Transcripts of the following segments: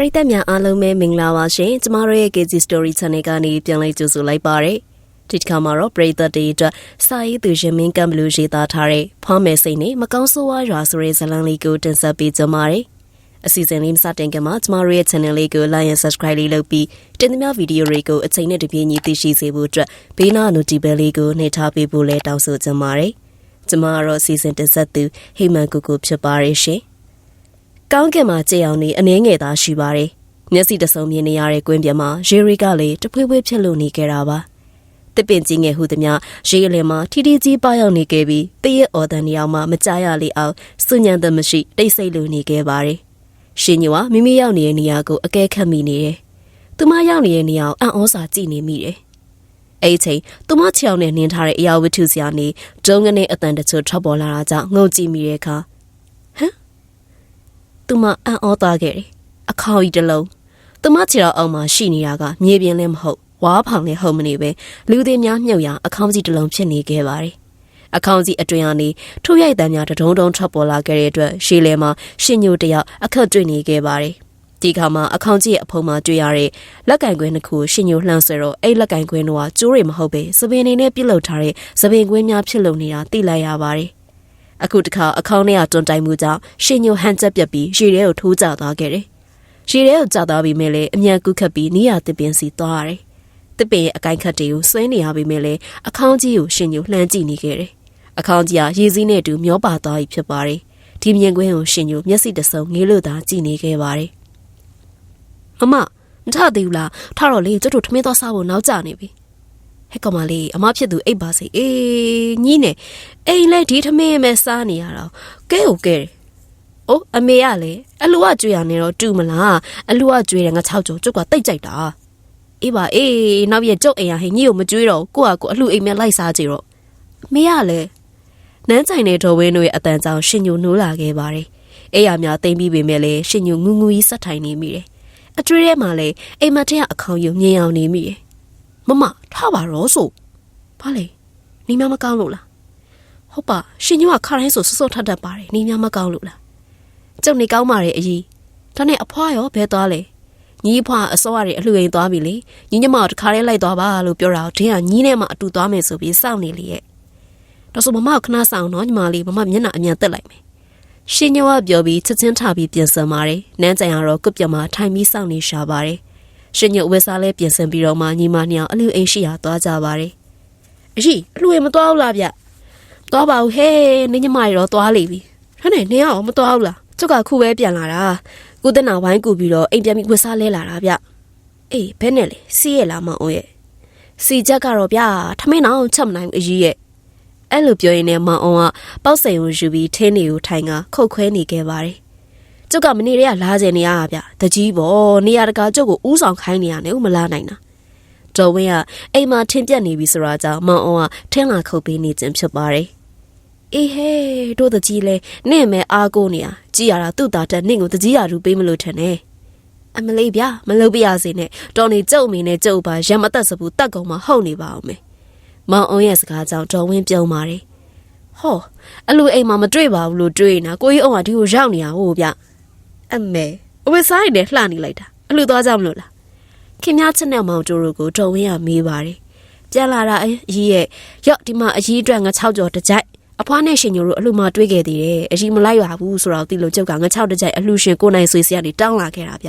ပရိသတ်များအားလုံးပဲမင်္ဂလာပါရှင်ကျမတို့ရဲ့ KG Story Channel ကနေပြန်လည်ကြိုဆိုလိုက်ပါရစေဒီတစ်ခါမှာတော့ပရိသတ်တွေအတွက်စာရေးသူရှင်မင်းကံဘလူးရေးသားထားတဲ့ဖောင်းမယ်စိတ်နဲ့မကောင်းဆိုးဝါးရွာဆိုတဲ့ဇာတ်လမ်းလေးကိုတင်ဆက်ပေးကြပါမယ်အစီအစဉ်လေးမစတင်ခင်မှာကျမတို့ရဲ့ channel လေးကို like and subscribe လေးလုပ်ပြီးတင်သမျှဗီဒီယိုတွေကိုအချိန်နဲ့တပြေးညီသိရှိစေဖို့အတွက်ဘေးနား notification လေးကိုနှိပ်ထားပေးဖို့လည်းတောင်းဆိုချင်ပါတယ်ကျမကတော့စီစဉ်တင်ဆက်သူဟိမန်ကူကူဖြစ်ပါရဲ့ရှင် ကောင်းကင်မှာကြည်အောင်နေအနှင်းငယ်သားရှိပါတယ်မျက်စိတဆုံမြင်နေရတဲ့ကွင်းပြမှာရေရီကလည်းတဖွေးဖွေးဖြစ်လို့နေခဲ့တာပါတစ်ပင်ကြီးငယ်ဟုသမျှရေအလယ်မှာထီထီကြီးပါရောက်နေခဲ့ပြီးတရက်အော်တန်နေအောင်မှမကြရလေအောင်စွညံသမရှိတိတ်ဆိတ်လို့နေခဲ့ပါတယ်ရှင်ညိုကမိမိရောက်နေတဲ့နေရာကိုအကဲခတ်မိနေတယ်သူမရောက်နေတဲ့နေရာကိုအံ့ဩစာကြည့်နေမိတယ်အဲ့ဒီချိန်သူမချောင်းနဲ့နင်းထားတဲ့အရာဝတ္ထုစရာနေဒုံကနေအတန်တချို့ထွက်ပေါ်လာတာကြောင့်ငုံကြည့်မိတဲ့အခါဟမ် သူမအံ့ဩသွားခဲ့တယ်အခေါင်ကြီးတစ်လုံးသူမခြေတော်အောက်မှာရှိနေတာကမြေပြင်လည်းမဟုတ်ဝါးဖောင်လည်းဟုတ်မနေပဲလူသေးများမြုပ်ရအခေါင်းကြီးတစ်လုံးဖြစ်နေခဲ့ပါတယ်အခေါင်းကြီးအတွင်ကနေထိုးရိုက်တမ်းများတဒုံဒုံထွက်ပေါ်လာခဲ့တဲ့အတွက်ရှေးလဲမှာရှင်ညိုတယောက်အခက်တွေ့နေခဲ့ပါတယ်ဒီခါမှာအခေါင်းကြီးရဲ့အဖုံမှာတွေ့ရတဲ့လက်ကင်ကွင်းတစ်ခုရှင်ညိုလှမ်းဆွဲတော့အဲ့လက်ကင်ကွင်းတော့ကျိုးတွေမဟုတ်ပဲသပင်နေနဲ့ပြုတ်လုထားတဲ့သပင်ကွင်းများဖြစ်လုံနေတာသိလိုက်ရပါတယ် အခုတခါအခေါင်းထဲကတွန်တိုင်မှုကြောင့်ရှင်ညိုဟန်ချက်ပြက်ပြီးရေထဲကိုထိုးကျသွားခဲ့တယ်ရေထဲကိုကျသွားပြီးမဲ့လေအမြန်ကူးခတ်ပြီးနီးရတစ်ပင်စီသွားရတယ်တစ်ပင်ရဲ့အကိုင်ခတ်တွေကိုဆွဲနေရပြီးမဲ့လေအခေါင်းကြီးကိုရှင်ညိုလှမ်းကြည့်နေခဲ့တယ်အခေါင်းကြီးကရေစည်းနဲ့အတူမျောပါသွားပြီဖြစ်ပါတယ်ဒီမြင်ကွင်းကိုရှင်ညိုမျက်စိတဆုံငေးလို့သာကြည့်နေခဲ့ပါတယ်မမမထသေးဘူးလားထတော့လေကျွတ်တို့ထမင်းသွားစားဖို့နောက်ကျနေပြီ ဟဲ့ကောင်မလေးအမဖြစ်သူအိတ်ပါစေအေးညီးနေအိမ်လဲဒီထမင်းပဲစားနေရတော့ကဲကိုကဲတယ်အိုးအမေကလည်းအလူကကြွေရနေတော့တူမလားအလူကကြွေတယ်ငါ6ကြောကျွတ်ကတိတ်ကြိုက်တာအေးပါအေးနောက်ရက်ကျုပ်အိမ်ရဟင်ညီကိုမကြွေးတော့ကိုကကိုအလှအိမ်မဲ့လိုက်စားကြတော့အမေကလည်းနန်းဆိုင်တဲ့ဒေါ်ဝင်းတို့ရဲ့အတန်ကြောင့်ရှင်ညိုနှိုးလာခဲ့ပါတယ်အဲ့ရများတိမ့်ပြီးပေမဲ့လည်းရှင်ညိုငူငူကြီးဆက်ထိုင်နေမိတယ်အကျွေးထဲမှာလည်းအိမ်မထက်အခေါင်ယူမြင်အောင်နေမိတယ် မမထားပါတော့ဆိုဘာလဲနေမမကောင်းလို့လားဟုတ်ပါရှင်ညိုကခါတိုင်းဆိုဆွတ်ဆွတ်ထတ်တတ်ပါတယ်နေမမကောင်းလို့လားကျုပ်နေကောင်းပါတယ်အကြီးဒါနဲ့အဖွားရောဘဲသွားလဲညီအဖွားအစောရတဲ့အလှူအိမ်သွားပြီလေညီညမတခါလေးလိုက်သွားပါလို့ပြောတာဒင်းကညီနဲ့မှအတူသွားမယ်ဆိုပြီးစောင့်နေလေရဲ့ဒါဆိုမမကခဏဆောင်တော့ညီမလေးမမမျက်နှာအမြန်တက်လိုက်မယ်ရှင်ညောကပြောပြီးချက်ချင်းထပြီးပြင်ဆင်ပါတယ်နန်းကြိုင်ကတော့ကုတ်ပြမထိုင်ပြီးစောင့်နေရှာပါတယ် ရှင်ညောဝက်စားလဲပြင်ဆင်ပြီးတော့မှညီမနှစ်ယောက်အလှူအိမ်ရှိရာသွားကြပါတယ်အရှိအလှူအိမ်မသွားဘူးလားဗျသွားပါဦးဟဲ့နင်းညီမရောသွားလိပြီဟဲ့နဲ့နင်းရောမသွားဘူးလားကျုပ်ကခုပဲပြန်လာတာကုသနာဝိုင်းကူပြီးတော့အိမ်ပြန်ပြီးဝက်စားလဲလာတာဗျအေးဘယ်နဲ့လဲစီးရလားမအောင်ရဲ့စီချက်ကတော့ဗျထမင်းအောင်ချက်မနိုင်ဘူးအကြီးရဲ့အဲ့လိုပြောရင်လည်းမောင်အောင်ကပေါက်စိန်ကိုယူပြီးထင်းနေကိုထိုင်ကခုတ်ခွဲနေခဲ့ပါတယ် ကျုပ်ကမနေ့တည်းကလာကြနေရတာဗျတကြီးပေါ့နေရာတကာကျုပ်ကိုဥဆောင်ခိုင်းနေရတယ်ဦးမလာနိုင်တာတော်ဝင်းကအိမ်မှာထင်းပြက်နေပြီဆိုတာကြောင့်မောင်အောင်ကထင်းလာခုတ်ပေးနေခြင်းဖြစ်ပါတယ်အေးဟဲတို့တကြီးလဲနင့်မဲအားကိုနေရကြည်ရတာသူ့သားတက်နင့်ကိုတကြီးရူပေးမလို့ထင်တယ်အမလေးဗျမလုပ်ပြရစေနဲ့တော်နေကြုတ်မင်းနဲ့ကြုတ်ပါရမသက်စဘူးတတ်ကုန်မှဟုတ်နေပါအောင်မယ်မောင်အောင်ရဲ့စကားကြောင့်တော်ဝင်းပြုံးပါတယ်ဟောအလူအိမ်မှာမတွေ့ပါဘူးလို့တွေးနေတာကိုကြီးအောင်ကဒီကိုရောက်နေရဟိုဗျ အမေအဝိစားရည်နဲ့လှနေလိုက်တာအလူသွားကြမလို့လားခင်ဗျားချက်နဲ့မောင်တို့ကိုတော်ဝင်းကမေးပါတယ်ပြန်လာတာအကြီးရဲ့ရော့ဒီမှာအကြီးအတွက်ငါ6ကြော်တစ်ကြိုက်အဖွားနဲ့ရှင်ညိုတို့အလှမတွေးခဲ့သေးတယ်အကြီးမလိုက်ပါဘူးဆိုတော့သိလို့ကျုပ်ကငါ6တစ်ကြိုက်အလှရှင်ကိုနိုင်ဆွေစရာတွေတောင်းလာခဲ့တာဗျ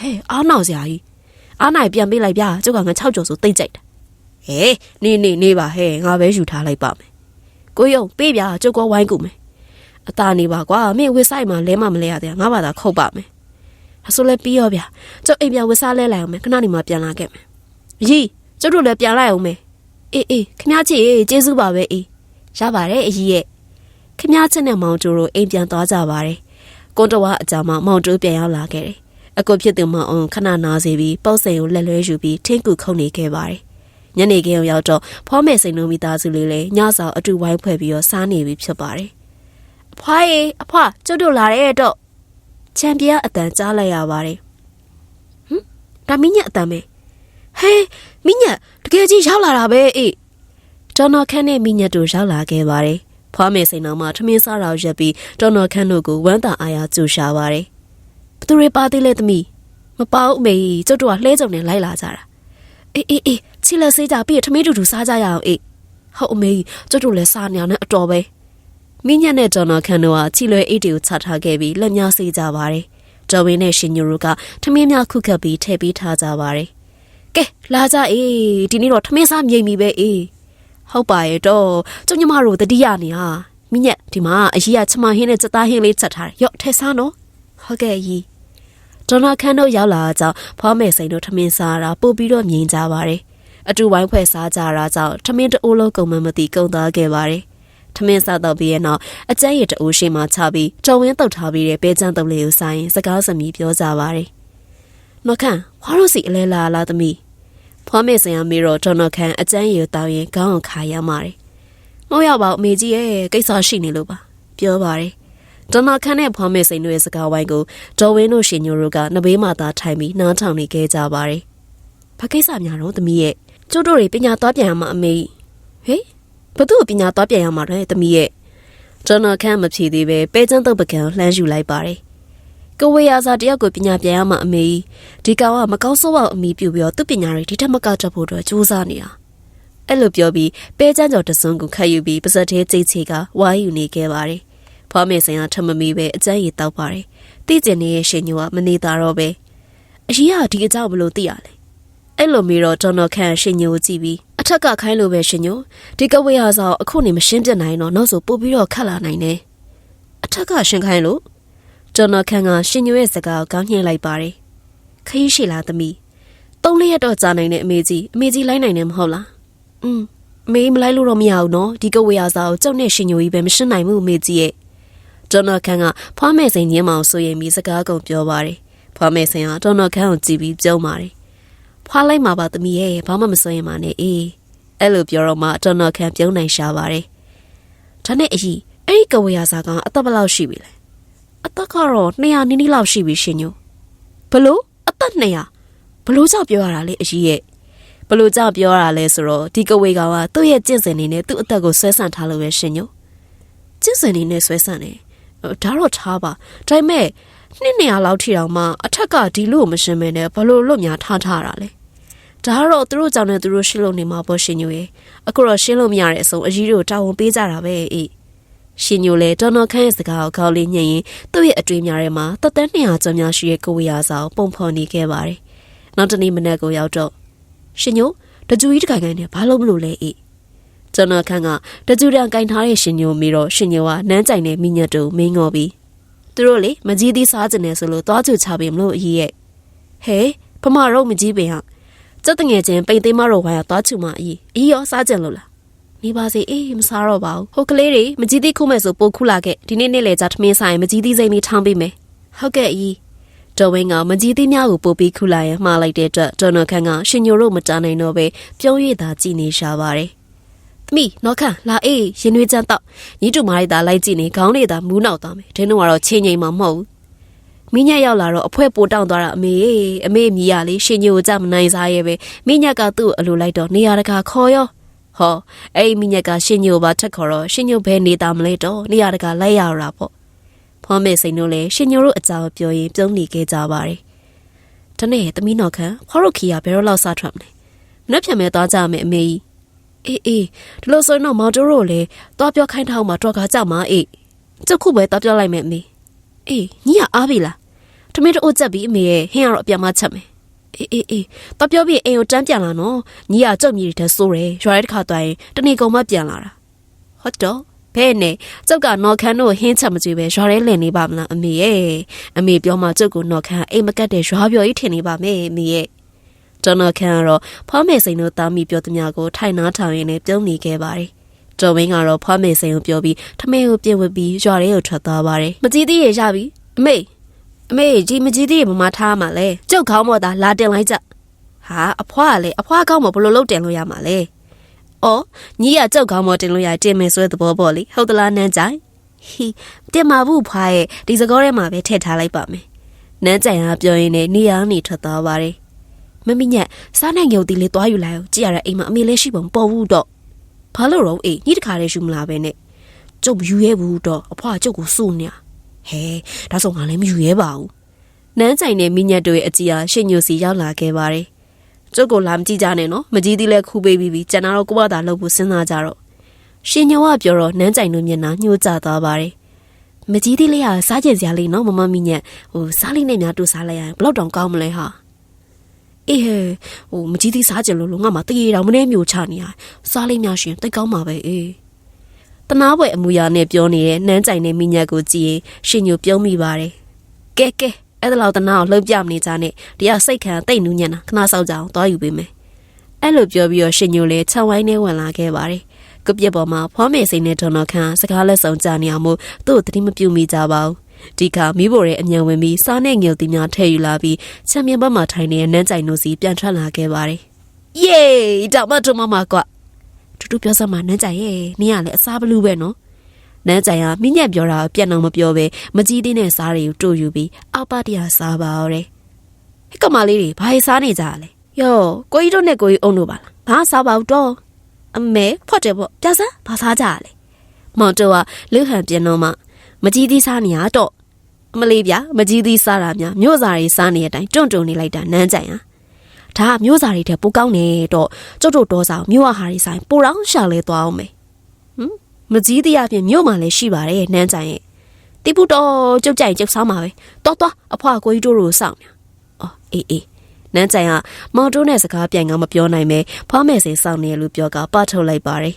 ဟဲ့အားနောက်စရာကြီးအားနိုင်ပြန်ပေးလိုက်ဗျကျုပ်ကငါ6ကြော်ဆိုသိမ့်ကြိုက်တာဟဲနေနေနေပါဟဲ့ငါပဲယူထားလိုက်ပါမယ်ကိုယုံပေးပြကျုပ်ကဝိုင်းကူမယ် အตาနေပါကွာမင်းဝစ်ဆိုင်မှာလဲမမလဲရတဲ့ငါဘာသာခုတ်ပါမယ်ဒါဆိုလဲပြီးရောဗျကျုပ်အိမ်ပြန်ဝစ်စားလဲလိုက်အောင်မယ်ခဏနေမှပြန်လာခဲ့မယ်ကြီးကျုပ်တို့လည်းပြန်လိုက်အောင်မယ်အေးအေးခမချစ်ကျေးဇူးပါပဲအေးရပါတယ်အကြီးရဲ့ခမချစ်နဲ့မောင်ကျိုးတို့အိမ်ပြန်သွားကြပါတယ်ကွန်တဝါအကြောင်းမှမောင်ကျိုးပြန်ရောက်လာခဲ့တယ်အကိုဖြစ်သူမောင်အောင်ခဏနာစေပြီးပေါ့စိန်ကိုလက်လွဲယူပြီးထင်းကူခုန်နေခဲ့ပါတယ်ညနေခင်းရောက်တော့ဖောမယ်စိန်တို့မိသားစုလေးလည်းညစာအတူဝိုင်းဖွဲ့ပြီးတော့စားနေပြီဖြစ်ပါတယ်။အ ဖွားရေအဖွားကျွတ်တို့လာတဲ့တော့ချန်ပီယံအတန်ကြားလိုက်ရပါတယ်။ဟမ်ဒါမင်းညအတန်ပဲ။ဟဲမင်းညတကယ်ကြီးရောက်လာတာပဲအေးဒေါ်နော်ခန့်နဲ့မင်းညတို့ရောက်လာခဲ့ပါတယ်။ဖွားမယ်စိန်တော်မှထမင်းစားတော်ရက်ပြီးဒေါ်နော်ခန့်တို့ကိုဝမ်းသာအားရကြိုရှာပါတယ်။ဘသူတွေပါသေးလဲသမီးမပေါ့အမေကြီးကျုပ်တို့ကလှဲကြုံနဲ့လိုက်လာကြတာအေးအေးအေးချီလက်ဆေးကြပြီးထမင်းတူတူစားကြရအောင်အေးဟုတ်အမေကြီးကျုပ်တို့လည်းစားနေအောင်နဲ့အတော်ပဲ မင်းညက်နဲ့ဒေါ်နာခန်တို့ကချီလွယ်အိတ်တွေကိုချထားခဲ့ပြီးလက်များဆေးကြပါတယ်တော်ဝင်းနဲ့ရှင်ညိုတို့ကထမင်းများခုခတ်ပြီးထည့်ပေးထားကြပါတယ်ကဲလာကြအေးဒီနေ့တော့ထမင်းစားမြိတ်ပြီပဲအေးဟုတ်ပါရဲ့တော့ကျုံညမတို့တတိယနေဟာမင်းညက်ဒီမှာအကြီးကချမဟင်းနဲ့စက်သားဟင်းလေးချက်ထားတယ်ရော့ထဲစားနော်ဟုတ်ကဲ့ကြီးဒေါ်နာခန်တို့ရောက်လာကြောင်းဖွားမယ်စိန်တို့ထမင်းစားတာပို့ပြီးတော့မြင်ကြပါတယ်။အတူဝိုင်းဖွဲ့စားကြတာကြောင့်ထမင်းတအိုးလုံးကုန်မမသိကုန်သွားခဲ့ပါတယ်။ ထမင်းစားတော့ပြီးရဲ့နောက်အကျဲရတအိုးရှိမှချပြီးကြော်ဝင်းတုတ်ထားပြီးတဲ့ပဲချမ်းတုပ်လေးကိုစားရင်စကားစမြည်ပြောကြပါတယ်။မခန့်ဖွားလို့စီအလဲလာလားသမီးဖွားမယ်စိန်ကမေတော့ဒေါ်နာခန်အကျဲရတောင်းရင်ခေါင်းအောင်ခါရပါတယ်။မဟုတ်ရပါဘူးအမေကြီးရဲ့ကိစ္စရှိနေလို့ပါပြောပါတယ်။ဒေါ်နာခန်နဲ့ဖွားမေစိန်တို့ရဲ့စကားဝိုင်းကိုဒေါ်ဝင်းတို့ရှင်ညိုတို့ကနဘေးမှာသာထိုင်ပြီးနားထောင်နေခဲ့ကြပါတယ်။ဘာကိစ္စများတော့သမီးရဲ့ကျုပ်တို့တွေပညာသွားပြန်ရမှာအမေဟေး ဘသူ့ကိုပညာသွားပြန်ရမှာလဲသမီးရဲ့ဒေါ်နာခန်မဖြေသေးပဲပဲချမ်းတုပ်ပကံလှမ်းယူလိုက်ပါတယ်။ကဝေယာစာတယောက်ကိုပညာပြန်ရမှာအမေဒီကောင်ကမကောင်းဆိုးအောင်အမိပြုပြီးတော့သူ့ပညာတွေဒီထက်မကတတ်ဖို့အတွက်ကြိုးစားနေတာ။အဲ့လိုပြောပြီးပဲချမ်းကျော်တစွန်းကိုခတ်ယူပြီးပါစက်သေးကြိတ်ချေကဝါယူနေခဲ့ပါတယ်။ဖွားမေဆိုင်ကထမမီပဲအကျန်းရည်တောက်ပါတယ်။တိကျင်နေတဲ့ရှင်ညိုကမနေတာတော့ပဲ။အကြီးကဒီအကြောက်ဘလို့သိရလဲ။အဲ့လိုမျိုးတော့ဒေါ်နော်ခန့်ရှင်ညိုကိုကြည့်ပြီးအ ထက်ကခိုင်းလို့ပဲရှင်ညိုဒီကဝေဟာစာအခုနေမရှင်းပြနိုင်တော့နောက်ဆိုပို့ပြီးတော့ခတ်လာနိုင်တယ်။အထက်ကရှင်ခိုင်းလို့ဒေါ်နော်ခန့်ကရှင်ညိုရဲ့စကားကိုကောင်းညှိလိုက်ပါတယ်။ခရီးရှိလားသမီး။သုံးလေးရက်တော့ကြာနိုင်တဲ့အမေကြီးအမေကြီးလိုက်နိုင်တယ်မဟုတ်လား။อืมအမေမလိုက်လို့တော့မရဘူးနော်ဒီကဝေဟာစာကိုကျုပ်နဲ့ရှင်ညိုကြီးပဲမရှင်းနိုင်ဘူးအမေကြီးရဲ့ဒေါ်နာခန်ကဖွားမယ်စိန်ညင်းမအောင်ဆိုရင်ပြီးစကားကုန်ပြောပါတယ်။ဖွားမယ်စိန်ကဒေါ်နာခန်ကိုကြည့်ပြီးပြောပါတယ်။ဖွားလိုက်မှာပါသမီးရဲ့ဘာမှမစိုးရင်ပါနဲ့အေး။ အဲ့လိုပြောတော့မှဒေါ်နာခန်ပြုံးနိုင်ရှာပါတယ်။ဒါနဲ့အကြီးအဲ့ဒီကဝေယာစာကအသက်ဘယ်လောက်ရှိပြီလဲ။အသက်ကတော့200နီးနီးလောက်ရှိပြီရှင်ညို။ဘလို့အသက်200ဘလို့ကြောက်ပြောရတာလေအကြီးရဲ့ဘလို့ကြောက်ပြောရတာလဲဆိုတော့ဒီကဝေကောင်ကသူ့ရဲ့ကျင့်စဉ်နေနဲ့သူ့အသက်ကိုဆွဲဆန့်ထားလို့ပဲရှင်ညို။ကျင့်စဉ်နေနဲ့ဆွဲဆန့်တယ်ဒါတော့ထားပါဒါပေမဲ့နှစ်နေရာလောက်ထိတောင်မှအထက်ကဒီလို့မရှင်းမဲနဲ့ဘလို့လို့များထားထားတာလဲ ဒါကတော့သူတို့ကြောင့်နဲ့သူတို့ရှင်းလို့နေမှာပေါ့ရှင်ညိုရေအခုတော့ရှင်းလို့မရတဲ့အဆုံးအကြီးတို့တာဝန်ပေးကြတာပဲအေးရှင်ညိုလေတော်တော်ခန့်ရဲ့စကားကိုကောင်းလေးညင်ရင်သူ့ရဲ့အတွေ့အများထဲမှာတသက်200ကျော်များရှိရဲ့ကိုဝေယာစာကိုပုံဖော်နေခဲ့ပါတယ်နောက်တနေ့မနက်ကိုရောက်တော့ရှင်ညိုတကြူကြီးတခိုင်ခိုင်နဲ့ဘာလို့မလို့လဲအေးကျွန်တော်ခန့်ကတကြူတန်ကင်ထားတဲ့ရှင်ညိုမီတော့ရှင်ညိုကနန်းကြိုင်နဲ့မိညတ်တူမင်းငော်ပြီးသူတို့လေမကြီးသေးစားကျင်နေဆိုလို့သွားချူချပေးမလို့အကြီးရဲ့ဟဲဖမတော့မကြီးပင်ဟာ စက်တငယ်ချင်းပိန်သိမ်းမတော့ဝါရသွားချူမအကြီးအကြီးရောစားကျင်လို့လားနေပါစေအေးမစားတော့ပါဘူးဟိုကလေးတွေမကြီးသေးခုမဲ့ဆိုပိုခုလာခဲ့ဒီနေ့နေ့လေကြထမင်းဆိုင်မကြီးသေးစိမ့်လေးထောင်းပေးမယ်ဟုတ်ကဲ့အကြီးတော်ဝင်းကမကြီးသေးများကိုပို့ပြီးခုလာရင်မှားလိုက်တဲ့အတွက်ဒေါ်နော်ခန့်ကရှင်ညိုတို့မတားနိုင်တော့ပဲပြုံးရသာကြည်နေရှာပါတယ်သမီးနော်ခန့်လာအေးရင်ွေးချမ်းတော့ညီတူမလိုက်တာလိုက်ကြည့်နေခေါင်းလေးသာမူးနောက်သွားမယ်ဒင်းတော့ကတော့ချင်းငိမ်မှာမဟုတ်ဘူး မိညက်ရောက်လာတော့အဖွဲပိုတောင်းသွားတာအမေအမေမြည်ရလေရှင်ညိုကိုကြမနိုင်စားရဲ့ပဲမိညက်ကသူ့အလိုလိုက်တော့နေရာတကာခေါ်ရောဟောအဲ့ဒီမိညက်ကရှင်ညိုပါထက်ခေါ်တော့ရှင်ညိုဘဲနေတာမလဲတော့နေရာတကာလိုက်ရတာပေါ့ဖွားမေစိန်တို့လည်းရှင်ညိုတို့အကြောင်းပြောရင်ပြုံးနေခဲ့ကြပါတယ်တနေ့သမီးတော်ခန့်ခွားရုတ်ခီကဘယ်တော့လောက်စားထွက်မလဲမနှက်ဖြံမဲ့သွားကြမယ်အမေကြီးအေးအေးဒီလိုဆိုရင်တော့မောင်တို့တို့လည်းသွားပြောခိုင်းထားအောင်မတော့ကားကြမှာအေးကျုပ်ခုပဲသွားပြောလိုက်မယ်အမေ အေးညီကအားပြီလားထမင်းတို့ကြက်ပြီးအမေရဲ့ဟင်းကတော့အပြတ်မချက်မယ်အေးအေးအေးတော့ပြောပြီးအိမ်ကိုတန်းပြန်လာနော်ညီကကြုတ်မြည်တဲ့ဆိုးတယ်ရွာရဲတစ်ခါသွားရင်တနေ့ကုန်မှပြန်လာတာဟုတ်တော့ဘဲနဲ့ကျုပ်ကနော်ခမ်းတို့ဟင်းချက်မကြွေပဲရွာရဲလည်နေပါမလားအမေရဲ့အမေပြောမှကျုပ်ကနော်ခမ်းအိမ်မကတ်တဲ့ရွာပြော်ကြီးထင်နေပါမယ်အမေရဲ့ကျွန်တော်ခမ်းကတော့ဖွားမေစိန်တို့တာမီပြောသမျှကိုထိုင်နာထောင်ရင်းနဲ့ပြုံးနေခဲ့ပါတယ် တော်ဝင်းကတော့ဖွားမေစိန်ကိုပြောပြီးထမင်းကိုပြင်ဝစ်ပြီးရွာရဲကိုထွက်သွားပါတယ်မကြည့်သေးရရပြီအမေအမေဒီမကြီးသေးမမထားမှာလဲကျုပ်ခေါင်းမော်တာလာတင်လိုက်ကြဟာအဖွားကလည်းအဖွားခေါင်းမော်ဘယ်လိုလုပ်တင်လို့ရမှာလဲအော်ညီကကျုပ်ခေါင်းမော်တင်လို့ရတင်မယ်ဆိုတဲ့သဘောပေါ့လေဟုတ်သလားနန်းကြိုင်ဟီတင်မှာဘူးဖွားရဲ့ဒီစကောထဲမှာပဲထည့်ထားလိုက်ပါမယ်နန်းကြိုင်ကပြောရင်းနဲ့နေရာနေထွက်သွားပါတယ်မမညက်စားနိုင်ရုပ်တီလေးသွားယူလိုက်အောင်ကြည့်ရတဲ့အိမ်မှာအမေလေးရှိပုံပေါ်ဘူးတော့ ဘာလို့တော့အေးညီတခါလေးရှူမလားပဲနဲ့ကျုပ်မယူရဲဘူးတော့အဖွားကျုပ်ကိုစိုးနေဟဲဒါဆိုငါလည်းမယူရဲပါဘူးနန်းကြိုင်နဲ့မိညက်တို့ရဲ့အကြီးအားရှင်ညိုစီရောက်လာခဲ့ပါတယ်။ကျုပ်ကိုလာမကြည့်ကြနဲ့နော်။မကြီးသေးလဲခူးပေးပြီးပြီ။ကျန်တာတော့ကိုမသာလုပ်ဖို့စဉ်းစားကြတော့ရှင်ညိုကပြောတော့နန်းကြိုင်တို့မျက်နှာညှိုးကျသွားပါတယ်။မကြီးသေးလေးကစားကြင်စရာလေးနော်မမမိညက်ဟိုစားလေးနဲ့များတူစားလိုက်ရရင်ဘလောက်တောင်ကောင်းမလဲဟာ။ အေးဟဲဟိုမကြီးသေးစားကြလို့လို့ငါမှတရေတောင်မနေမျိုးချနေရစားလေးများရှင်တိတ်ကောင်းပါပဲအေးတနာပွဲအမူအရာနဲ့ပြောနေတဲ့နန်းကြိုင်နဲ့မိညက်ကိုကြည့်ရင်ရှင်ညိုပြုံးမိပါတယ်ကဲကဲအဲ့ဒါလောက်တနာကိုလှုပ်ပြမနေကြနဲ့တရားစိတ်ခံတိတ်နူးညံ့တာခဏစောက်ကြအောင်သွားယူပေးမယ်အဲ့လိုပြောပြီးတော့ရှင်ညိုလည်းခြံဝိုင်းနဲ့ဝင်လာခဲ့ပါတယ်ကပြက်ပေါ်မှာဖွားမေစိန်နဲ့ဒေါ်နော်ခန့်စကားလက်ဆောင်ကြနေအောင်မို့သူ့ကိုတတိမပြုမိကြပါဘူး ဒီခါမိဖို့ရဲ့အမြန်ဝင်ပြီးစားနဲ့ငယ်တီများထည့်ယူလာပြီးချမ်းမြင်ဘက်မှာထိုင်နေတဲ့နန်းကြိုင်တို့စီပြန်ထွက်လာခဲ့ပါတယ်။ယေးတောင်မတုံမမကွာတူတူပြောစမ်းမနန်းကြိုင်ရဲ့နင်ကလည်းအစားဘလူးပဲနော်။နန်းကြိုင်ကမိညက်ပြောတာပြက်အောင်မပြောပဲမကြီးသေးတဲ့စားတွေကိုတို့ယူပြီးအောက်ပါတရစားပါတော့တယ်။ဟဲ့ကမလေးတွေဘာရေးစားနေကြလဲ။ယောကိုကြီးတို့နဲ့ကိုကြီးအုံတို့ပါလား။ဘာစားပါဘူးတော့။အမေဖော့တယ်ပေါ့ပြစားဘာစားကြလဲ။မောင်တော်ကလူဟန်ပြန်တော့မှ မကြီးသေးစားနေရတော့အမလေးဗျာမကြီးသေးစားတာများမြို့စားတွေစားနေတဲ့အတိုင်းတွန့်တွန့်နေလိုက်တာနန်းကြိုင်ဟာဒါကမြို့စားတွေတဲ့ပိုကောင်းနေတော့ကျုပ်တို့တော်ဆောင်မြို့အဟာတွေဆိုင်ပိုတောင်ရှာလဲသွားအောင်မယ်ဟမ်မကြီးသေးအပြင်မြို့မှာလည်းရှိပါတယ်နန်းကြိုင်ရဲ့တိပုတော်ကျုပ်ကြိုင်ကျုပ်စားမှာပဲတော်တော်အဖွာကိုကြီးတို့တို့စောင့်နေအော်အေးအေးနန်းကြိုင်ကမောင်တိုးနဲ့စကားပြန်ကမပြောနိုင်ပဲဖွားမယ်စင်စောင့်နေလို့ပြောကပတ်ထုတ်လိုက်ပါတယ်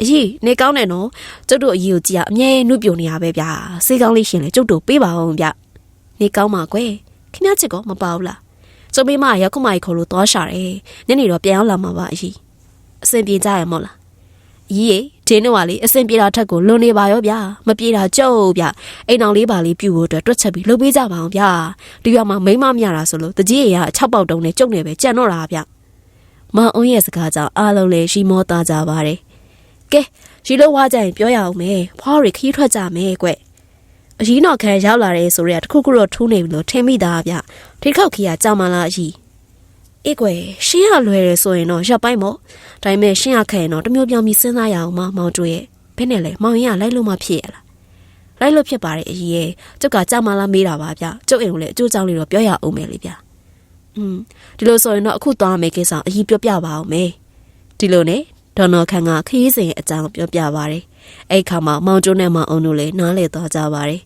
အကြီးနေကောင်းတယ်နော်ကျုပ်တို့အကြီးကိုကြည့်ရအမြဲနှုတ်ပြနေရပဲဗျာစေးကောင်းလေးရှင်လေကျုပ်တို့ပေးပါအောင်ဗျနေကောင်းပါကွယ်ခင်ဗျားချစ်ကောမပါဘူးလားကျုံမေမရောက်ခမကြီးခေါ်လို့သွားရှာတယ်ညနေတော့ပြန်ရောက်လာမှာပါအကြီးအဆင်ပြေကြရမို့လားအကြီးရေဒင်းတော့ကလေအဆင်ပြေတာထက်ကိုလွန်နေပါရောဗျာမပြေတာကြုတ်ဗျအိမ်အောင်လေးပါလေးပြူဖို့အတွက်တွက်ချက်ပြီးလုပ်ပေးကြပါအောင်ဗျာဒီရွာမှာမိမမရတာဆိုလို့တကြီးရရ6ပေါက်တုံးနဲ့ကျုပ်နေပဲကြံတော့တာဗျမအောင်ရဲ့စကားကြောင့်အားလုံးလည်းရှိမောသားကြပါတယ် ကဲရီလို့ဝါကြရင်ပြောရအောင်မယ်ဖွားရီခီးထွက်ကြမယ်ကွအကြီးတော့ခံရောက်လာတယ်ဆိုရတခုခုတော့ထူးနေပြီလို့ထင်မိတာဗျဒီခောက်ခီကကြောင်မလားအကြီးအေးကွယ်ရှင်းရလွယ်တယ်ဆိုရင်တော့ရပ်ပိုင်းမို့ဒါပေမဲ့ရှင်းရခဲ့ရင်တော့တမျိုးပြောင်းပြီးစဉ်းစားရအောင်မမောင်တို့ရဲ့ဘယ်နဲ့လဲမောင်ရင်ကလိုက်လို့မဖြစ်ရလားလိုက်လို့ဖြစ်ပါတယ်အကြီးရဲ့ကျုပ်ကကြောင်မလားမေးတာပါဗျကျုပ်အိမ်ကိုလည်းအကျိုးကြောင့်လေးတော့ပြောရအောင်မယ်လေဗျอืมဒီလိုဆိုရင်တော့အခုသွားမယ်ကိစ္စအကြီးပြောပြပါအောင်မယ်ဒီလိုနဲ့ ဒေါ်နော်ခန့်ကခရီးစဉ်အကြောင်းပြောပြပါရတယ်အဲ့ခါမှာမောင်ကျိုးနဲ့မောင်အောင်တို့လည်းနားလည်သွားကြပါတယ်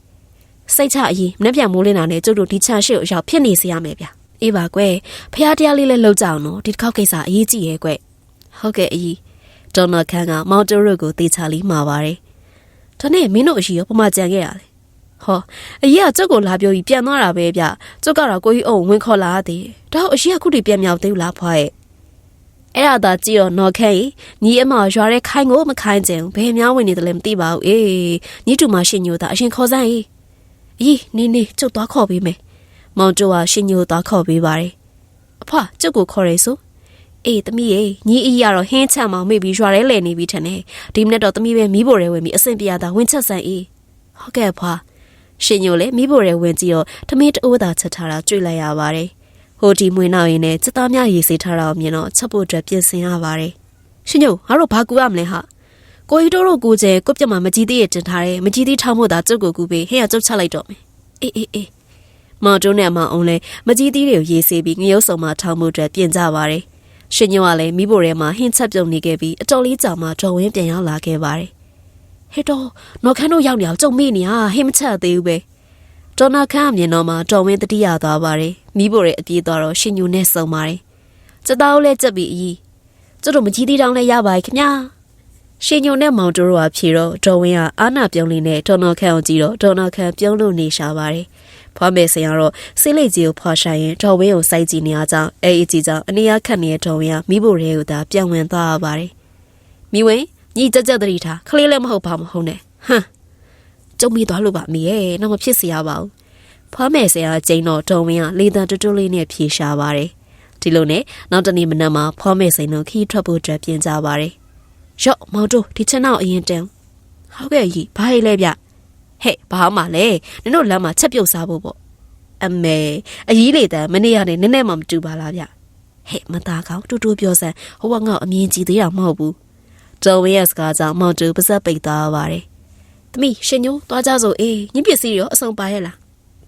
စိတ်ချအရင်မနှက်ပြန်မိုးလင်းတာနဲ့ကျုပ်တို့ဒီချန်ရှိကိုရောက်ဖြစ်နေစေရမယ်ဗျအေးပါကွယ်ဖះတရားလေးလည်းလှုပ်ကြအောင်နော်ဒီတစ်ခေါက်ကိစ္စအရေးကြီးရဲ့ကွယ်ဟုတ်ကဲ့အကြီးဒေါ်နော်ခန့်ကမောင်ကျိုးတို့ကိုတေချာလေးမှာပါတယ်ဒါနဲ့မင်းတို့အကြီးရောပမာကြံခဲ့ရလေဟောအကြီးကကျုပ်ကိုလာပြောပြီးပြန်သွားတာပဲဗျကျုပ်ကတော့ကိုကြီးအုံဝင်ခေါ်လာသေးတယ်ဒါအကြီးကခုတည်းပြန်မြောက်သေးဘူးလားဖွားရဲ့ အဲ့ဒါသာကြည့်တော့နော်ခဲညီအမရွာတဲ့ခိုင်းကိုမခိုင်းကြဘူးဘယ်များဝင်နေတယ်လဲမသိပါဘူးအေးညီတူမရှင်ညိုတာအရှင်ခေါ်စမ်းအေးအေးနေနေကျုပ်သွားခေါ်ပေးမယ်မောင်ကျိုးကရှင်ညိုသွားခေါ်ပေးပါတယ်အဖွာကျုပ်ကိုခေါ်ရဲဆိုအေးသမီးရေညီအီကတော့ဟင်းချမောင်မေ့ပြီးရွာထဲလဲနေပြီထင်တယ်ဒီမနေ့တော့သမီးပဲမီးပေါ်ရဲဝင်ပြီးအဆင်ပြေတာဝင်ချက်ဆန်အေးဟုတ်ကဲ့ဖွာရှင်ညိုလည်းမီးပေါ်ရဲဝင်ကြည့်တော့သမီးတိုးသာချက်ထားတာတွေ့လိုက်ရပါတယ် ဟိုဒီမွေနောက်ရင်နဲ့စစ်သားများရေးစေးထားတာကိုမြင်တော့ချက်ဖို့အတွက်ပြင်ဆင်ရပါတယ်ရှင်ညိုငါတို့ဘာကူရမလဲဟာကိုကြီးတို့တို့ကိုကျဲကိုပြတ်မှာမကြီးသေးရတင်ထားတယ်မကြီးသေးထောင်းဖို့သာကျုပ်ကိုကူပေးဟဲ့ရကျုပ်ချလိုက်တော့မယ်အေးအေးအေးမောင်တုံးနဲ့မောင်အောင်လဲမကြီးသေးတွေကိုရေးစေးပြီးငရုတ်ဆောင်မှထောင်းမှုအတွက်ပြင်ကြပါတယ်ရှင်ညိုကလည်းမိဖို့ထဲမှာဟင်းချက်ပြုံနေခဲ့ပြီးအတော်လေးကြာမှဒေါ်ဝင်းပြန်ရောက်လာခဲ့ပါတယ်ဟဲ့တော့နော်ခန်းတို့ရောက်နေအောင်ကြုံမိနေဟာဟင်းမချက်သေးဘူးပဲ ဒေါ်နာခန်းအမြင်တော်မှာဒေါ်ဝင်းတတိယသွားပါတယ်မိဖို့ရဲ့အပြေးသွားတော့ရှင်ညိုနဲ့ဆုံပါတယ်စသားလည်းကြက်ပြီးအီးကျတို့မကြီးသေးတောင်းလည်းရပါခင်ဗျာရှင်ညုံနဲ့မောင်တို့ကဖြေတော့ဒေါ်ဝင်းကအာနာပြုံးလေးနဲ့ဒေါ်နော်ခန့်အောင်ကြည့်တော့ဒေါ်နော်ခန့်ပြုံးလို့နေရှာပါတယ်။ဖွားမယ်ဆင်ကတော့ဆေးလိတ်ကြီးကိုဖွာရှာရင်ဒေါ်ဝင်းကိုစိုက်ကြည့်နေအားကြောင့်အဲအကြီးကြောင့်အနေရခတ်နေတဲ့ဒေါ်ဝင်းကမိဖို့ရဲကိုသာပြောင်းဝင်သွားရပါတယ်။မိဝင်းညီကြက်ကြက်တတိထားခလေးလည်းမဟုတ်ပါမဟုတ်နဲ့ဟမ် ကျုံမိသွားလို့ပါမိရဲ့တော့မဖြစ်စေရပါဘူး။ဖွားမယ်ဆင်ကကျင်းတော့ဒေါ်ဝင်းကလေတံတွတ်တွတ်လေးနဲ့ဖြေရှာပါတယ်။ဒီလိုနဲ့နောက်တနေ့မနက်မှာဖွားမယ်စိန်တို့ခီးထွက်ဖို့အတွက်ပြင်ကြပါတယ်။ရော့မောင်တို့ဒီချက်နောက်အရင်တန်းဟုတ်ကဲ့ကြီးဘာလဲဗျဟဲ့ဘာမှလဲနင်တို့လမ်းမှာချက်ပြုတ်စားဖို့ပေါ့အမေအကြီးလေတန်းမနေ့ကနေနည်းနည်းမှမတူပါလားဗျဟဲ့မသားကောင်းတူတူပြောစမ်းဟိုကငေါ့အမြင်ကြည့်သေးတာမဟုတ်ဘူးတော်ဝင်းရဲ့စကားကြောင့်မောင်တူပါစက်ပိတ်သွားပါတယ် သမီးရှင်ညိုသွားကြစို့အေးညပစ္စည်းရောအစုံပါရဲ့လား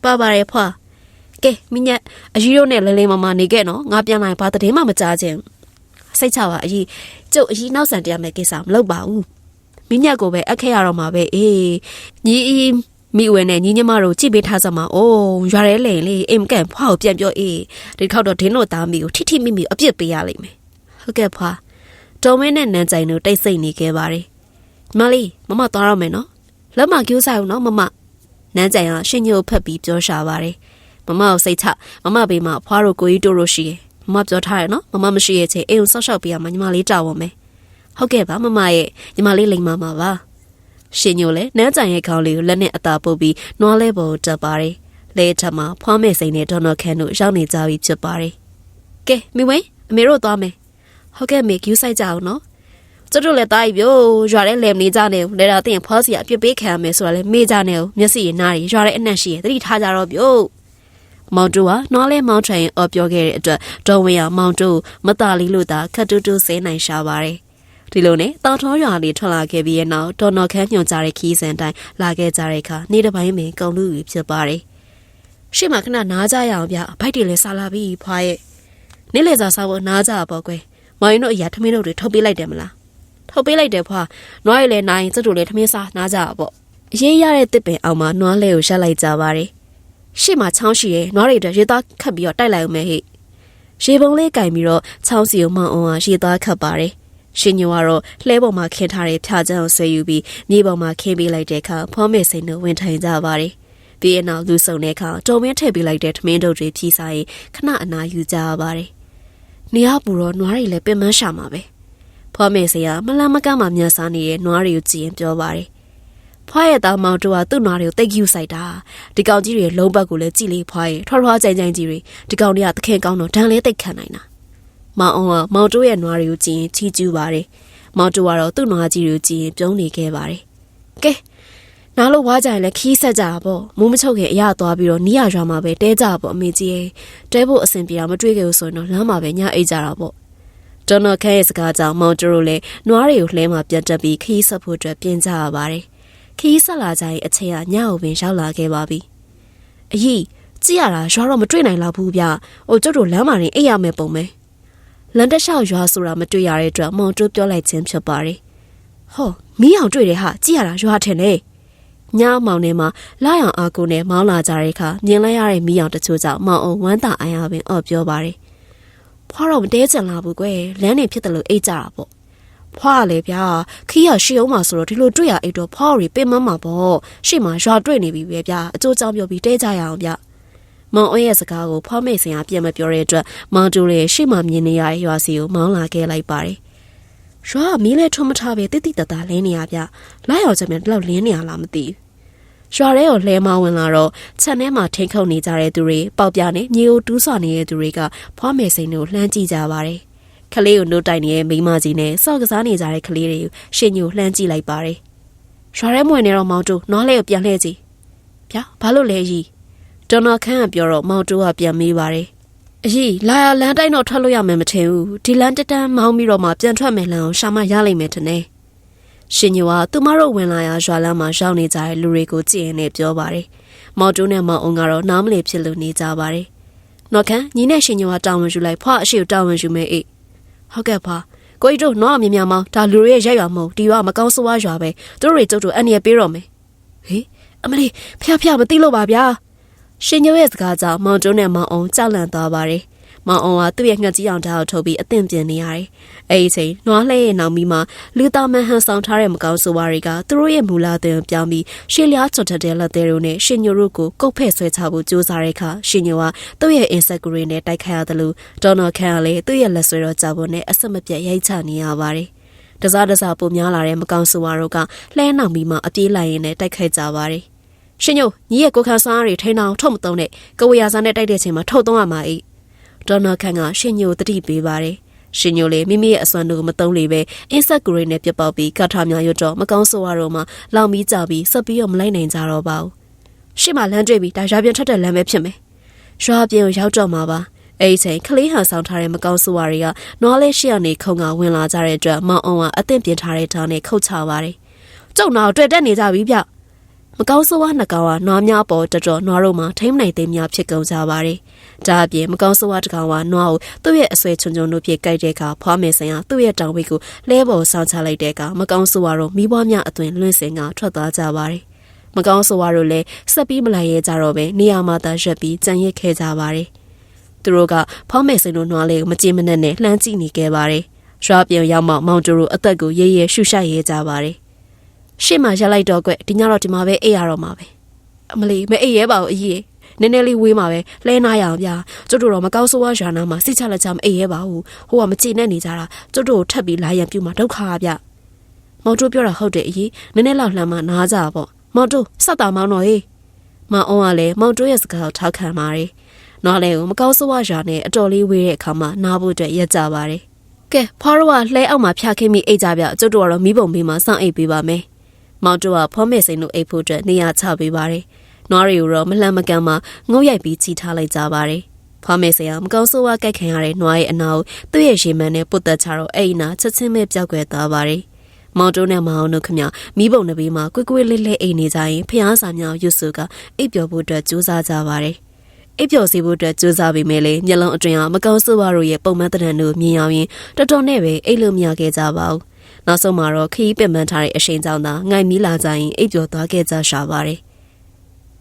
ပါပါတယ်ဖွာကဲမိညက်အကြီးတို့နဲ့လဲလဲမမနေခဲ့နော်ငါပြန်လာရင်ဘာတည်မှမကြားခြင်းစိတ်ချပါအကြီးကျုပ်အကြီးနောက်ဆန်တရားမဲ့ကိစ္စမလုပ်ပါဘူးမိညက်ကိုပဲအက်ခဲ့ရတော့မှာပဲအေးညီအီမိဝဲနဲ့ညီညမတို့ကြည့်ပေးထားစမ်းပါအိုးရွာရဲလေလေအိမ်ကန်ဖွားကိုပြန်ပြောအေးဒီခေါက်တော့ဒင်းတို့သားမိကိုထိထိမိမိအပြစ်ပေးရလိမ့်မယ်ဟုတ်ကဲ့ဖွာတော်မင်းနဲ့နန်းကြိုင်တို့တိတ်ဆိတ်နေခဲ့ပါတယ်မလေးမမသွားရမယ်နော် လက်မကျိုးဆိုင်အောင်နော်မမနန်းကြိုင်ကရှင်ညိုဖက်ပြီးပြောရှာပါတယ်မမကိုစိတ်ချမမဘေးမှာဖွားတို့ကိုကြီးတို့တို့ရှိတယ်မမပြောထားရနော်မမမရှိရဲ့ချင်းအိမ်ကိုဆောက်ရှောက်ပေးရမှာညီမလေးတာဝန်မယ်ဟုတ်ကဲ့ပါမမရဲ့ညီမလေးလိမ်မာမှာပါရှင်ညိုလည်းနန်းကြိုင်ရဲ့ခေါင်းလေးကိုလက်နဲ့အသာပုတ်ပြီးနွားလဲပေါ်တက်ပါတယ်လဲထမှာဖွားမဲ့စိန်နဲ့ဒေါ်နော်ခန်တို့ရောက်နေကြပြီဖြစ်ပါတယ်ကဲမိဝင်းအမေတို့သွားမယ်ဟုတ်ကဲ့မေကျူးဆိုင်ကြအောင်နော် ကျတို့လည်းတားပြီဗျို့ရွာတဲ့လယ်မနေကြနဲ့လေတာတင်ဖွားစီအပြစ်ပေးခံရမယ်ဆိုတာလည်းမေးကြနဲ့မျက်စိရနားရီရွာတဲ့အနက်ရှိရတတိထားကြတော့ဗျို့မောင်တူကနွားလဲမောင်ထိုင်အော်ပြောခဲ့တဲ့အတွက်ဒေါ်ဝင်းရမောင်တူမตาလီလို့သာခတ်တူတူဆဲနိုင်ရှာပါတယ်ဒီလိုနဲ့တောင်ထောရွာလေးထွက်လာခဲ့ပြီးရဲ့နောက်ဒေါ်နော်ခန်းညွှန်ကြားတဲ့ခီးစံတိုင်းလာခဲ့ကြတဲ့အခါနေ့တစ်ပိုင်းပင်ကုံလူပြီဖြစ်ပါတယ်ရှေ့မှာခဏနားကြရအောင်ဗျဘိုက်တွေလည်းစားလာပြီဖွာရဲ့နေ့လေစာစားဖို့နားကြပါကွယ်မောင်ရင်တို့အရာထမင်းတို့တွေထုတ်ပေးလိုက်တယ်မလား ထုတ်ပေးလိုက်တယ်ဖွာနွားရည်လည်းနိုင်စက်တို့လည်းထမင်းစားနားကြပါပေါ့အရေးရတဲ့တစ်ပင်အောင်မှာနွားလဲကိုရှက်လိုက်ကြပါတယ်ရှေ့မှာချောင်းရှိရဲ့နွားတွေအတွက်ရေသားခတ်ပြီးတော့တိုက်လိုက်အောင်မယ်ဟိရေပုံလေးကင်ပြီးတော့ချောင်းစီကိုမောင်အောင်ဟာရေသားခတ်ပါတယ်ရှင်ညိုကတော့လှဲပေါ်မှာခင်းထားတဲ့ဖြာချမ်းကိုဆွဲယူပြီးမြေပေါ်မှာခင်းပေးလိုက်တဲ့အခါဖောမေစိန်တို့ဝင်ထိုင်ကြပါတယ်။ပြီးရင်နောက်လူဆုံတဲ့အခါတော်မင်းထည့်ပေးလိုက်တဲ့ထမင်းတို့တွေဖြီးစားရင်ခဏအနာယူကြရပါတယ်။နေရပူတော့နွားတွေလည်းပင်မရှာမှာပဲ။ ဖောမေစိန်ကမလမကမှမြန်စားနေတဲ့နွားတွေကိုကြည့်ရင်ပြောပါတယ်။ဖွားရဲ့သားမောင်တို့ကသူ့နွားတွေကိုတိတ်ကျူဆိုင်တာဒီကောင်ကြီးတွေလုံးဘက်ကိုလည်းကြည်လေးဖွားရဲ့ထွားထွားကြိုင်ကြိုင်ကြီးတွေဒီကောင်တွေကသခင်ကောင်းတော့ဒဏ်လေးတိတ်ခံနိုင်တာ။မောင်အောင်ကမောင်တိုးရဲ့နွားတွေကိုကြည့်ရင်ချီးကျူးပါတယ်။မောင်တိုးကတော့သူ့နွားကြီးတွေကိုကြည့်ရင်ပြုံးနေခဲ့ပါတယ်။ကဲနားလို့ဝါကြရင်လည်းခီးဆက်ကြတာပေါ့။မိုးမချုပ်ခင်အရသွားပြီးတော့နီးရရွာမှာပဲတဲကြပေါ့အမေကြီးရဲ့။တဲဖို့အဆင်ပြေအောင်မတွေးခဲ့ဘူးဆိုရင်တော့လမ်းမှာပဲညအိတ်ကြတာပေါ့။ ဒေါ်နော်ခန့်ရဲ့စကားကြောင့်မောင်တိုးတို့လည်းနွားတွေကိုလှဲမှာပြန်တက်ပြီးခီးဆက်ဖို့အတွက်ပြင်ကြရပါတယ်။ခီးဆက်လာကြရင်အချိန်ကညအိုပင်ရောက်လာခဲ့ပါပြီ။အကြီးကြည့်ရတာရွာတော့မတွေ့နိုင်တော့ဘူးဗျ။ဟိုကျုပ်တို့လမ်းမှာနေအိတ်ရမယ်ပုံပဲ။လန်တက်လျှောက်ရွာဆိုတာမတွေ့ရတဲ့အတွက်မောင်တိုးပြောလိုက်ခြင်းဖြစ်ပါတယ်။ဟောမီးအောင်တွေ့တယ်ဟာကြည့်ရတာရွာထင်လေ။ညမောင်ထဲမှာလာရောင်အာကိုနဲ့မောင်းလာကြတဲ့အခါမြင်လိုက်ရတဲ့မီးအောင်တချို့ကြောင့်မောင်အောင်ဝမ်းသာအိုင်ရပင်အော်ပြောပါတယ်။ ဖွားတော့မတဲချင်လာဘူးကွယ်လမ်းနေဖြစ်တယ်လို့အိတ်ကြတာပေါ့။ဖွားလေဗျာခီးရရှိအောင်မှာဆိုတော့ဒီလိုတွေ့ရအိတ်တော့ဖွားရီပင်မမှာပေါ့ရှေ့မှာရွာတွေ့နေပြီပဲဗျာအကျိုးကြောင့်ပြောပြီးတဲကြရအောင်ဗျာ။မောင်အိုးရဲ့စကားကိုဖွားမိတ်စင်ကပြန်မပြောတဲ့အတွက်မောင်တူရဲ့ရှေ့မှာမြင်နေရတဲ့ရွာစီကိုမောင်းလာခဲ့လိုက်ပါတယ်။ရွာမီးလဲထွန်းမထားပဲတိတိတသားလင်းနေရဗျ။လာရောက်ချက်မြန်ဒီလောက်လင်းနေရလားမသိဘူး။ ရွာထဲကိုလှဲမဝင်လာတော့ချက်ထဲမှာထိန်ခုန်နေကြတဲ့သူတွေပေါက်ပြနဲ့မြေကိုတူးဆွနေတဲ့သူတွေကဖွားမိတ်စင်ကိုလှမ်းကြည့်ကြပါတယ်။ကလေးကိုနှုတ်တိုင်နေတဲ့မိမကြီးနဲ့စော့ကစားနေကြတဲ့ကလေးတွေကိုရှင်ညိုလှမ်းကြည့်လိုက်ပါတယ်။ရွာထဲမဝင်နေတော့မောင်တူနွားလေးကိုပြန်လှည့်ကြည့်။ဗျာဘာလို့လဲကြီးဒေါ်နာခန့်ကပြောတော့မောင်တိုးကပြန်မေးပါတယ်အကြီးလာရလမ်းတိုင်းတော့ထွက်လို့ရမယ်မထင်ဘူးဒီလမ်းတက်တန်းမောင်းပြီးတော့မှပြန်ထွက်မယ်လမ်းအောင်ရှာမရလိမ့်မယ်ထင်တယ် ရှင်ညိုကသူမတို့ဝင်လာရရွာလမ်းမှာရောက်နေကြတဲ့လူတွေကိုကြည့်ရင်လည်းပြောပါတယ်မောင်တိုးနဲ့မောင်အောင်ကတော့နားမလည်ဖြစ်လို့နေကြပါတယ်နော်ခန့်ညီနဲ့ရှင်ညိုကတာဝန်ယူလိုက်ဖွာအရှိကိုတာဝန်ယူမယ်အေးဟုတ်ကဲ့ဖွာကိုကြီးတို့နော်အမြင်များမောင်းဒါလူတွေရဲ့ရက်ရွာမဟုတ်ဒီရွာမကောင်းဆိုးဝါးရွာပဲသူတို့တွေကျုပ်တို့အန်ရပေးတော့မယ်ဟေးအမလေးဖျားဖျားမသိလို့ပါဗျာရှင်ညိုရဲ့စကားကြောင့်မောင်တုံးနဲ့မောင်အောင်ကြောက်လန့်သွားပါတယ်။ မောင်အောင်ကသူ့ရဲ့ငှက်ကြီးအောင်ဓာတ်ကိုထုတ်ပြီးအသင့်ပြင်နေရတယ်။အဲဒီချိန်နွားလှဲရဲ့နောက်မီမှာလူသားမန်ဟန်ဆောင်ထားတဲ့မကောင်းဆိုးဝါးတွေကသူတို့ရဲ့မူလာသွင်ပြောင်းပြီးရှေ့လျားချွတ်တဲ့လက်သေးတို့နဲ့ရှင်ညိုတို့ကိုကုတ်ဖဲ့ဆွဲချဖို့ကြိုးစားတဲ့အခါရှင်ညိုကသူ့ရဲ့အင်ဆက်ဂရီနဲ့တိုက်ခိုက်ရတယ်လို့ဒေါ်နော်ခန်ကလည်းသူ့ရဲ့လက်ဆွဲတော်ကြောက်ဖို့နဲ့အဆက်မပြတ်ရိုက်ချနေရပါတယ်။တစားတစားပုံများလာတဲ့မကောင်းဆိုးဝါးတို့ကလှဲနောက်မီမှာအပြေးလိုက်ရင်းနဲ့တိုက်ခိုက်ကြပါတယ်။ရှင်ညိုညီရဲ့ကိုခန်းစားတွေထိန်းအောင်ထုတ်မသုံးနဲ့ကဝေယာစားနဲ့တိုက်တဲ့ချိန်မှာထုတ်သုံးရမှာအိ ဒေါ်နာခန်ကရှင်ညိုတတိပေးပါတယ်ရှင်ညိုလေမိမိရဲ့အစွမ်းတို့မသုံးလေပဲအင်းဆက်ဂရိနဲ့ပြတ်ပေါက်ပြီးကထာများရွတ်တော့မကောင်းဆိုးရတော့မှလောင်မီးကြပြီးဆက်ပြီးတော့မလိုက်နိုင်ကြတော့ပါဘူးရှေ့မှာလမ်းတွေ့ပြီးဒါရွာပြန်ထွက်တဲ့လမ်းပဲဖြစ်မယ်ရွာပြန်ကိုရောက်တော့မှာပါအဲ့ဒီချိန်ကလေးဟန်ဆောင်ထားတဲ့မကောင်းဆိုးရတွေကနွားလေးရှိရနေခုံကဝင်လာကြတဲ့အတွက်မောင်အောင်ကအသင့်ပြင်ထားတဲ့ဓာတ်နဲ့ခုတ်ချပါတယ်ကျုံနာကိုတွေ့တက်နေကြပြီဗျ မကောင်းဆိုးဝါးနှကောင်ကနွားများပေါ်တော်တော်နွားတို့မှာထိမ့်နိုင်သေးများဖြစ်ကုန်ကြပါတယ်။ဒါအပြင်မကောင်းဆိုးဝါးတစ်ကောင်ကနွားကိုသူ့ရဲ့အဆွဲချုံချုံတို့ဖြစ်ကြိုက်တဲ့အခါဖွားမယ်ဆိုင်ရာသူ့ရဲ့တောင်ဝိတ်ကိုလဲပေါ်ဆောင်းချလိုက်တဲ့အခါမကောင်းဆိုးဝါးတို့မိဘွားများအသွင်လွင့်စင်ကထွက်သွားကြပါတယ်။မကောင်းဆိုးဝါးတို့လည်းဆက်ပြီးမလိုက်ရဲကြတော့ပဲနေရာမှာသာရက်ပြီးကြံရစ်ခဲ့ကြပါတယ်။သူတို့ကဖွားမယ်စိန်တို့နွားလေးကိုမကြင်မနဲ့နဲ့လှမ်းကြည့်နေခဲ့ပါတယ်။ရွာပြန်ရောက်မှမောင်တူတို့အသက်ကိုရေးရဲရှုရှိုက်ရဲကြပါတယ်။ ရှေ့မှာရက်လိုက်တော့ကွဒီညတော့ဒီမှာပဲအိပ်ရတော့မှာပဲ။အမလီမအိပ်ရဲပါဘူးအကြီးနည်းနည်းလေးဝေးမှာပဲလဲနာရအောင်ဗျာကျွတ်တို့တော့မကောက်ဆိုးဝါရွာနာမှာစိတ်ချလက်ချမအိပ်ရဲပါဘူးဟိုကမကြည်နဲ့နေကြတာကျွတ်တို့ကိုထပ်ပြီးလာရန်ပြူမှာဒုက္ခပါဗျမောင်တို့ပြောတာဟုတ်တယ်အကြီးနည်းနည်းလောက်လှမ်းမှနားကြပါပေါ့မောင်တို့စက်တာမောင်တော်ဟေးမောင်အောင်ကလည်းမောင်တို့ရဲ့စကားကိုထောက်ခံပါတယ်နော်လေကိုမကောက်ဆိုးဝါရွာနဲ့အတော်လေးဝေးတဲ့အခါမှာနားဖို့အတွက်ရက်ကြပါတယ်ကဲဖွားတော့ကလှဲအောက်မှာဖျားခင်းပြီးအိတ်ကြပြကျွတ်တို့ကတော့မိဘုံဘေးမှာစောင့်အိတ်ပေးပါမယ် မောင်တို့ကဖောမဲစိန်တို့အိတ်ဖို့အတွက်နေရာချပေးပါတယ်နွားတွေကိုတော့မလှမ်းမကမ်းမှငုတ်ရိုက်ပြီးချီထားလိုက်ကြပါတယ်။ဖွားမေဆရာမကောင်းဆိုးဝါးကြိုက်ခံရတဲ့နွားရဲ့အနာကိုသူ့ရဲ့ရေမန်နဲ့ပုတ်သက်ချတော့အဲ့ဒီနာချက်ချင်းပဲပြောက်ွယ်သွားပါတယ်။မောင်တုံးနဲ့မောင်အောင်တို့ခမမိဘုံနှပီးမှာကွေးကွေးလေးလေးအိမ်နေကြရင်ဖျားစာမြောင်ရွတ်စုကအိပ်ပျော်ဖို့အတွက်ကြိုးစားကြပါတယ်။အိပ်ပျော်စေဖို့အတွက်ကြိုးစားပြီးမြဲလေမျက်လုံးအတွင်အောင်မကောင်းဆိုးဝါးတို့ရဲ့ပုံမှန်တရံတို့မြင်အောင်ရင်တော်တော်နဲ့ပဲအိပ်လို့မရခဲ့ကြပါဘူး။ နောက်ဆုံးမှာတော့ခီးပင်ပန်းထားတဲ့အရှိန်ကြောင့်သာငိုင်မီလာကြရင်အိပ်ပျော်သွားခဲ့ကြရှာပါတယ်။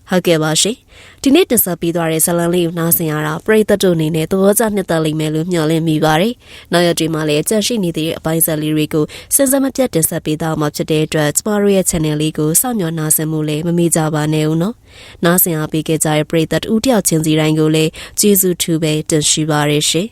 ဟုတ်ကဲ့ပါရှင်ဒီနေ့တင်ဆက်ပေးသွားတဲ့ဇလန်လေးကိုနားဆင်ရတာပရိသတ်တို့အနေနဲ့သဘောကျနှစ်သက်လိမ့်မယ်လို့မျှော်လင့်မိပါတယ်နောက်ရက်တွေမှာလည်းကြန့်ရှိနေတဲ့အပိုင်းဆက်လေးတွေကိုစင်စမပြတ်တင်ဆက်ပေးသွားမှာဖြစ်တဲ့အတွက်ကျမတို့ရဲ့ channel လေးကိုစောင့်မျှော်နားဆင်မှုလည်းမမေ့ကြပါနဲ့ဦးနော်နားဆင်အားပေးခဲ့ကြတဲ့ပရိသတ်ဦးတယောက်ချင်းစီတိုင်းကိုလည်းကျေးဇူးထူးပဲတင်ရှိပါရရှင်